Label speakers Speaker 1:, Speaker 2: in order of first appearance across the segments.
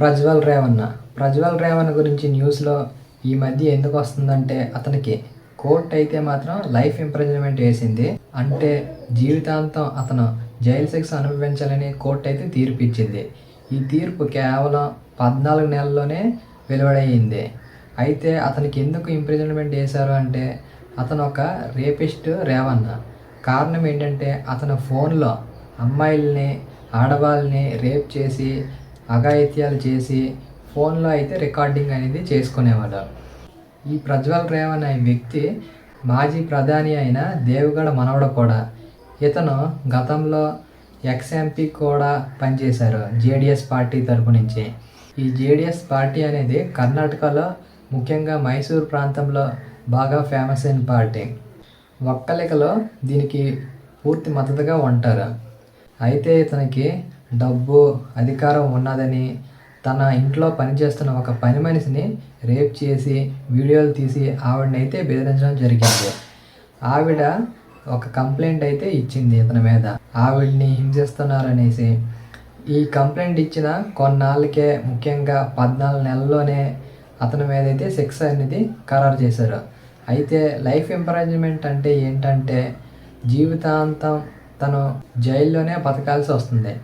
Speaker 1: ప్రజ్వల్ రేవన్న. ప్రజ్వల్ రేవన్న గురించి న్యూస్లో ఈ మధ్య ఎందుకు వస్తుందంటే అతనికి కోర్ట్ అయితే మాత్రం లైఫ్ ఇంప్రిజన్మెంట్ వేసింది. అంటే జీవితాంతం అతను జైలు శిక్ష అనుభవించాలని కోర్టు అయితే తీర్పు ఇచ్చింది. ఈ తీర్పు కేవలం పద్నాలుగు నెలల్లోనే వెలువడయ్యింది. అయితే అతనికి ఎందుకు ఇంప్రిజన్మెంట్ వేశారు అంటే అతను ఒక రేపిస్ట్ రేవన్న. కారణం ఏంటంటే అతను ఫోన్లో అమ్మాయిల్ని ఆడవాళ్ళని రేప్ చేసి అఘాయిత్యాలు చేసి ఫోన్లో అయితే రికార్డింగ్ అనేది చేసుకునేవాడు ఈ ప్రజ్వల్ రేవ్ అనే వ్యక్తి మాజీ ప్రధాని అయిన దేవగడ మనవడ కూడా. ఇతను గతంలో ఎక్స్ ఎంపీ కూడా పనిచేశారు జేడిఎస్ పార్టీ తరపు నుంచి. ఈ జేడిఎస్ పార్టీ అనేది కర్ణాటకలో ముఖ్యంగా మైసూర్ ప్రాంతంలో బాగా ఫేమస్ అయిన పార్టీ. ఒక్కలికలో దీనికి పూర్తి మద్దతుగా ఉంటారు. అయితే ఇతనికి డబ్బు అధికారం ఉన్నదని తన ఇంట్లో పనిచేస్తున్న ఒక పని మనిషిని రేప్ చేసి వీడియోలు తీసి ఆవిడనైతే బెదిరించడం జరిగింది. ఆవిడ ఒక కంప్లైంట్ అయితే ఇచ్చింది ఇతని మీద. ఆవిడ్ని హింసిస్తున్నారనేసి. ఈ కంప్లైంట్ ఇచ్చిన కొన్నాళ్ళకే ముఖ్యంగా పద్నాలుగు నెలల్లోనే అతని మీద అయితే శిక్ష అనేది ఖరారు చేశారు. అయితే లైఫ్ ఎంపరేజ్మెంట్ అంటే ఏంటంటే జీవితాంతం తను జైల్లోనే బతకాల్సి వస్తుంది.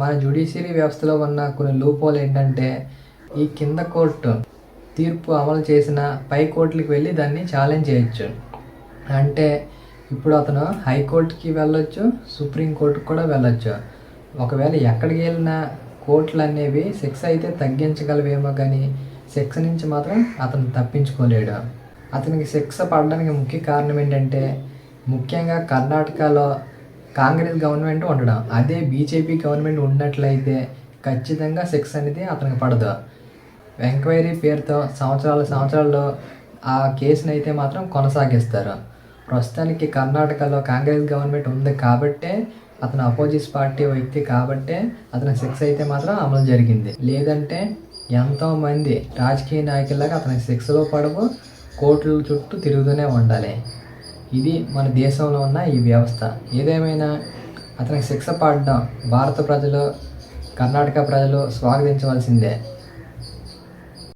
Speaker 1: మన జ్యుడిషియరీ వ్యవస్థలో ఉన్న కొన్ని లూపోలు ఏంటంటే ఈ కింద కోర్టు తీర్పు అమలు చేసిన పై కోర్టులకు వెళ్ళి దాన్ని ఛాలెంజ్ చేయొచ్చు. అంటే ఇప్పుడు అతను హైకోర్టుకి వెళ్ళొచ్చు సుప్రీంకోర్టుకు కూడా వెళ్ళొచ్చు. ఒకవేళ ఎక్కడికి వెళ్ళినా కోర్టులు అనేవి శిక్ష అయితే తగ్గించగలవేమో కానీ శిక్ష నుంచి మాత్రం అతను తప్పించుకోలేడు. అతనికి శిక్ష పడడానికి ముఖ్య కారణం ఏంటంటే ముఖ్యంగా కర్ణాటకలో కాంగ్రెస్ గవర్నమెంట్ ఉండడం. అదే బీజేపీ గవర్నమెంట్ ఉన్నట్లయితే ఖచ్చితంగా శిక్ష అనేది అతనికి పడదు. ఎంక్వైరీ పేరుతో సంవత్సరాల సంవత్సరాల్లో ఆ కేసుని అయితే మాత్రం కొనసాగిస్తారు. ప్రస్తుతానికి కర్ణాటకలో కాంగ్రెస్ గవర్నమెంట్ ఉంది కాబట్టే అతను అపోజిస్ పార్టీ వ్యక్తి కాబట్టే అతని శిక్ష అయితే మాత్రం అమలు జరిగింది. లేదంటే ఎంతోమంది రాజకీయ నాయకులాగా అతని శిక్షలో పడవు కోర్టుల చుట్టూ తిరుగుతూనే ఉండాలి. ఇది మన దేశంలో ఉన్న ఈ వ్యవస్థ. ఏదేమైనా అతనికి శిక్ష పడడం భారత ప్రజలు కర్ణాటక ప్రజలు స్వాగతించవలసిందే.